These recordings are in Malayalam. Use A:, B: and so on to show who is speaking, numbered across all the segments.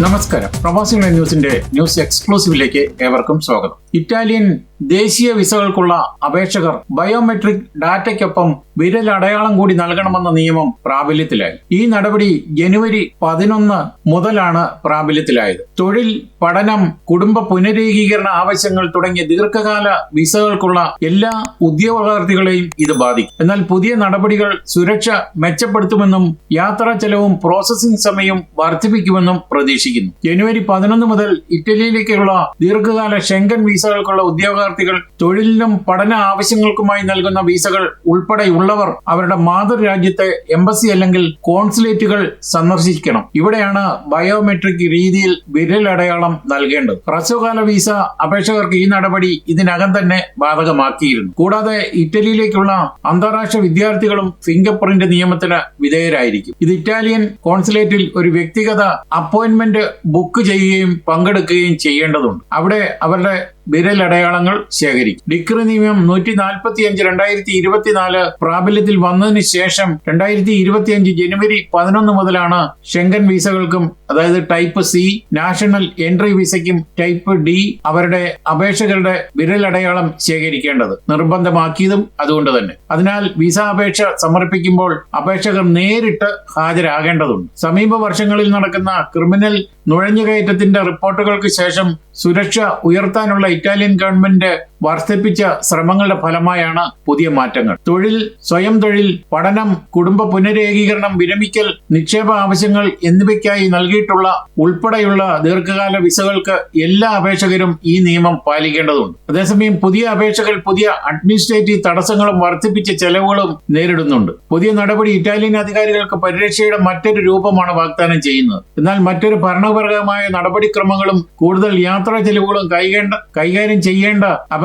A: നമസ്കാരം. പ്രവാസികളെ ന്യൂസിന്റെ ന്യൂസ് എക്സ്ക്ലൂസീവിലേക്ക് ഏവർക്കും സ്വാഗതം. ഇറ്റാലിയൻ ദേശീയ വിസകൾക്കുള്ള അപേക്ഷകർ ബയോമെട്രിക് ഡാറ്റയ്ക്കൊപ്പം വിരൽ അടയാളം കൂടി നൽകണമെന്ന നിയമം പ്രാബല്യത്തിലായി. ഈ നടപടി ജനുവരി പതിനൊന്ന് മുതലാണ് പ്രാബല്യത്തിലായത്. തൊഴിൽ പഠനം കുടുംബ പുനരേകീകരണ ആവശ്യങ്ങൾ തുടങ്ങിയ ദീർഘകാല വിസകൾക്കുള്ള എല്ലാ ഉദ്യോഗാർത്ഥികളെയും ഇത് ബാധിക്കും. എന്നാൽ പുതിയ നടപടികൾ സുരക്ഷ മെച്ചപ്പെടുത്തുമെന്നും യാത്രാ ചെലവും പ്രോസസ്സിംഗ് സമയവും വർദ്ധിപ്പിക്കുമെന്നും പ്രതീക്ഷിക്കുന്നു. ജനുവരി പതിനൊന്ന് മുതൽ ഇറ്റലിയിലേക്കുള്ള ദീർഘകാല ഷെങ്കൻ വിസകൾക്കുള്ള ഉദ്യോഗാർത്ഥികൾ തൊഴിലിനും പഠന ആവശ്യങ്ങൾക്കുമായി നൽകുന്ന വിസകൾ ഉൾപ്പെടെയുള്ളവർ അവരുടെ മാതൃരാജ്യത്തെ എംബസി അല്ലെങ്കിൽ കോൺസുലേറ്റുകൾ സന്ദർശിക്കണം. ഇവിടെയാണ് ബയോമെട്രിക് രീതിയിൽ വിരലടയാളം നൽകേണ്ടത്. ഹ്രസ്വകാല വിസ അപേക്ഷകർക്ക് ഈ നടപടി ഇതിനകം തന്നെ ബാധകമാക്കിയിരുന്നു. കൂടാതെ ഇറ്റലിയിലേക്കുള്ള അന്താരാഷ്ട്ര വിദ്യാർത്ഥികളും ഫിംഗർ പ്രിന്റ് നിയമത്തിന് വിധേയരായിരിക്കും. ഇത് ഇറ്റാലിയൻ കോൺസുലേറ്റിൽ ഒരു വ്യക്തിഗത അപ്പോയിന്റ്മെന്റ് ബുക്ക് ചെയ്യുകയും പങ്കെടുക്കുകയും ചെയ്യേണ്ടതുണ്ട്. അവിടെ അവരുടെ വിരലടയാളങ്ങൾ ശേഖരിക്കും. ഡിക്രി നിയമം നൂറ്റി നാൽപ്പത്തി അഞ്ച് രണ്ടായിരത്തി ഇരുപത്തിനാല് പ്രാബല്യത്തിൽ വന്നതിന് ശേഷം രണ്ടായിരത്തി ഇരുപത്തിയഞ്ച് ജനുവരി പതിനൊന്ന് മുതലാണ് ഷെങ്കൻ വിസകൾക്കും അതായത് ടൈപ്പ് സി നാഷണൽ എൻട്രി വിസയ്ക്കും ടൈപ്പ് ഡി അവരുടെ അപേക്ഷകളുടെ വിരലടയാളം ശേഖരിക്കേണ്ടത്. നിർബന്ധമാക്കിയതും അതുകൊണ്ട് തന്നെ. അതിനാൽ വിസ അപേക്ഷ സമർപ്പിക്കുമ്പോൾ അപേക്ഷകർ നേരിട്ട് ഹാജരാകേണ്ടതുണ്ട്. സമീപ വർഷങ്ങളിൽ നടക്കുന്ന ക്രിമിനൽ നുഴഞ്ഞുകയറ്റത്തിന്റെ റിപ്പോർട്ടുകൾക്ക് ശേഷം സുരക്ഷ ഉയർത്താനുള്ള ഇറ്റാലിയൻ ഗവൺമെന്റ് വർദ്ധിപ്പിച്ച ശ്രമങ്ങളുടെ ഫലമായാണ് പുതിയ മാറ്റങ്ങൾ. തൊഴിൽ സ്വയം തൊഴിൽ പഠനം കുടുംബ പുനരേകീകരണം വിരമിക്കൽ നിക്ഷേപ ആവശ്യങ്ങൾ എന്നിവയ്ക്കായി നൽകിയിട്ടുള്ള ഉൾപ്പെടെയുള്ള ദീർഘകാല വിസകൾക്ക് എല്ലാ അപേക്ഷകരും ഈ നിയമം പാലിക്കേണ്ടതുണ്ട്. അതേസമയം പുതിയ അപേക്ഷകൾ പുതിയ അഡ്മിനിസ്ട്രേറ്റീവ് തടസ്സങ്ങളും വർദ്ധിപ്പിച്ച ചെലവുകളും നേരിടുന്നുണ്ട്. പുതിയ നടപടി ഇറ്റാലിയൻ അധികാരികൾക്ക് പരിരക്ഷയുടെ മറ്റൊരു രൂപമാണ് വാഗ്ദാനം ചെയ്യുന്നത്. എന്നാൽ മറ്റൊരു ഭരണപരമായ നടപടിക്രമങ്ങളും കൂടുതൽ യാത്രാ ചെലവുകളും കൈകേണ്ട കൈകാര്യം ചെയ്യേണ്ട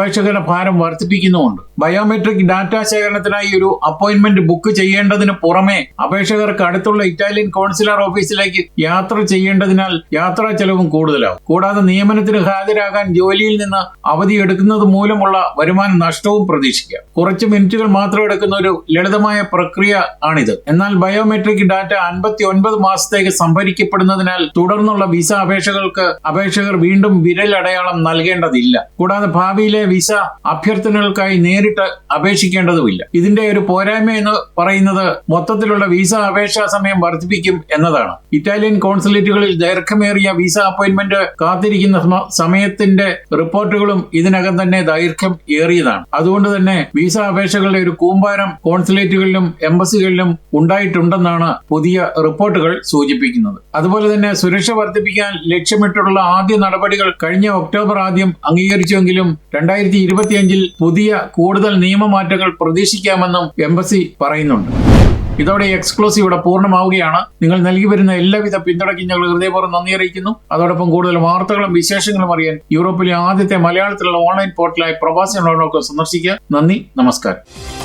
A: അപേക്ഷകരുടെ ഭാരം വർദ്ധിപ്പിക്കുന്നുമുണ്ട്. ബയോമെട്രിക് ഡാറ്റ ശേഖരണത്തിനായി ഒരു അപ്പോയിന്റ്മെന്റ് ബുക്ക് ചെയ്യേണ്ടതിന് പുറമെ അപേക്ഷകർക്ക് അടുത്തുള്ള ഇറ്റാലിയൻ കോൺസുലർ ഓഫീസിലേക്ക് യാത്ര ചെയ്യേണ്ടതിനാൽ യാത്രാ ചെലവും കൂടുതലാവും കൂടാതെ നിയമനത്തിന് ഹാജരാകാൻ ജോലിയിൽ നിന്ന് അവധി എടുക്കുന്നത് മൂലമുള്ള വരുമാന നഷ്ടവും പ്രതീക്ഷിക്കാം. കുറച്ച് മിനിറ്റുകൾ മാത്രം എടുക്കുന്ന ഒരു ലളിതമായ പ്രക്രിയ ആണിത്. എന്നാൽ ബയോമെട്രിക് ഡാറ്റ അൻപത്തി ഒൻപത് മാസത്തേക്ക് സംഭരിക്കപ്പെടുന്നതിനാൽ തുടർന്നുള്ള വിസ അപേക്ഷകൾക്ക് അപേക്ഷകർ വീണ്ടും വിരൽ അടയാളം നൽകേണ്ടതില്ല. കൂടാതെ ഭാവിയിലെ വിസ അഭ്യർത്ഥനകൾക്കായി നേരിട്ട് അപേക്ഷിക്കേണ്ടതുമില്ല. ഇതിന്റെ ഒരു പോരായ്മ എന്ന് പറയുന്നത് മൊത്തത്തിലുള്ള വിസ അപേക്ഷാ സമയം വർദ്ധിപ്പിക്കും എന്നതാണ്. ഇറ്റാലിയൻ കോൺസുലേറ്റുകളിൽ ദൈർഘ്യമേറിയ വിസ അപ്പോയിന്റ്മെന്റ് കാത്തിരിക്കുന്ന സമയത്തിന്റെ റിപ്പോർട്ടുകളും ഇതിനകം തന്നെ ദൈർഘ്യം ഏറിയതാണ്. അതുകൊണ്ട് തന്നെ വിസ അപേക്ഷകളുടെ ഒരു കൂമ്പാരം കോൺസുലേറ്റുകളിലും എംബസികളിലും ഉണ്ടായിട്ടുണ്ടെന്നാണ് പുതിയ റിപ്പോർട്ടുകൾ സൂചിപ്പിക്കുന്നത്. അതുപോലെ തന്നെ സുരക്ഷ വർദ്ധിപ്പിക്കാൻ ലക്ഷ്യമിട്ടുള്ള ആദ്യ നടപടികൾ കഴിഞ്ഞ ഒക്ടോബർ ആദ്യം അംഗീകരിച്ചുവെങ്കിലും രണ്ടായിരത്തി ഇരുപത്തിയഞ്ചിൽ പുതിയ കൂടുതൽ നിയമമാറ്റങ്ങൾ പ്രതീക്ഷിക്കാമെന്നും എംബസി പറയുന്നുണ്ട്. ഇതോടെ എക്സ്ക്ലൂസീവ് ഇവിടെ പൂർണമാവുകയാണ്. നിങ്ങൾ നൽകി വരുന്ന എല്ലാവിധ പിന്തുണയ്ക്കും ഞങ്ങൾ ഹൃദയപൂർവം നന്ദി അറിയിക്കുന്നു. അതോടൊപ്പം കൂടുതൽ വാർത്തകളും വിശേഷങ്ങളും അറിയാൻ യൂറോപ്പിലെ ആദ്യത്തെ മലയാളത്തിലുള്ള ഓൺലൈൻ പോർട്ടലായ പ്രവാസി സന്ദർശിക്കുക. നന്ദി നമസ്കാരം.